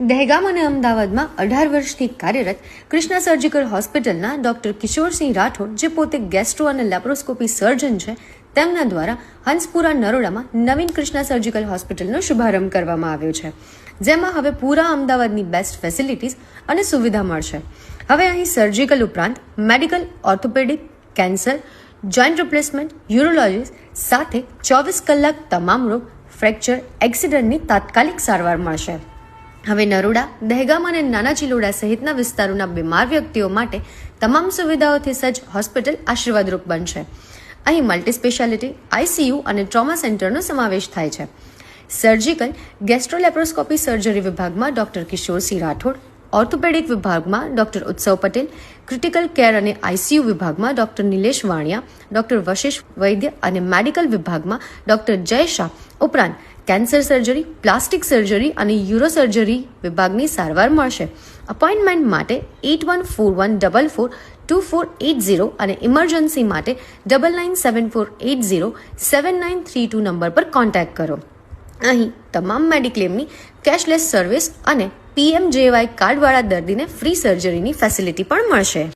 દહેગામ અને અમદાવાદમાં અઢાર વર્ષથી કાર્યરત કૃષ્ણા સર્જિકલ હોસ્પિટલના ડોક્ટર કિશોરસિંહ રાઠોડ, જે પોતે ગેસ્ટ્રો અને લેપ્રોસ્કોપી સર્જન છે, તેમના દ્વારા હંસપુરા નરોડામાં નવીન કૃષ્ણા સર્જિકલ હોસ્પિટલનો શુભારંભ કરવામાં આવ્યો છે, જેમાં હવે પૂરા અમદાવાદની બેસ્ટ ફેસિલિટીઝ અને સુવિધા મળશે. હવે અહીં સર્જિકલ ઉપરાંત medical, orthopaedic, cancer, joint replacement urology સાથે ચોવીસ કલાક તમામ રોગ, ફ્રેક્ચર, એક્સિડન્ટની તાત્કાલિક સારવાર મળશે. હવે નરોડા, દહેગામ અને નાના ચિલોડા સહિતના વિસ્તારોના બીમાર વ્યક્તિઓ માટે તમામ સુવિધાઓથી સજ્જ હોસ્પિટલ આશીર્વાદરૂપ બનશે. અહીં મલ્ટી સ્પેશિયાલિટી આઈસીયુ અને ટ્રોમા સેન્ટરનો સમાવેશ થાય છે. સર્જિકલ ગેસ્ટ્રોલેપ્રોસ્કોપી સર્જરી વિભાગમાં ડોક્ટર કિશોરસિંહ રાઠોડ ઓર્થોપેડિક વિભાગમાં doctor Utsav Patel, critical care અને આઈસીયુ વિભાગમાં ડોક્ટર નિલેશ વાણિયા, ડોક્ટર વશિષ વૈદ્ય અને મેડિકલ વિભાગમાં ડોક્ટર જય શાહ. ઉપરાંત, કેન્સર સર્જરી, પ્લાસ્ટિક સર્જરી અને યુરો સર્જરી વિભાગની સારવાર મળશે. અપોઇન્ટમેન્ટ માટે eight one four one double four two four eight zero અને ઇમરજન્સી માટે double nine seven four eight zero seven nine three two number પર કોન્ટેક્ટ કરો. અહીં તમામ મેડિક્લેમની કેશલેસ સર્વિસ અને પીએમજેવાય કાર્ડવાળા દર્દીને ફ્રી સર્જરીની ફેસિલિટી પણ મળશે.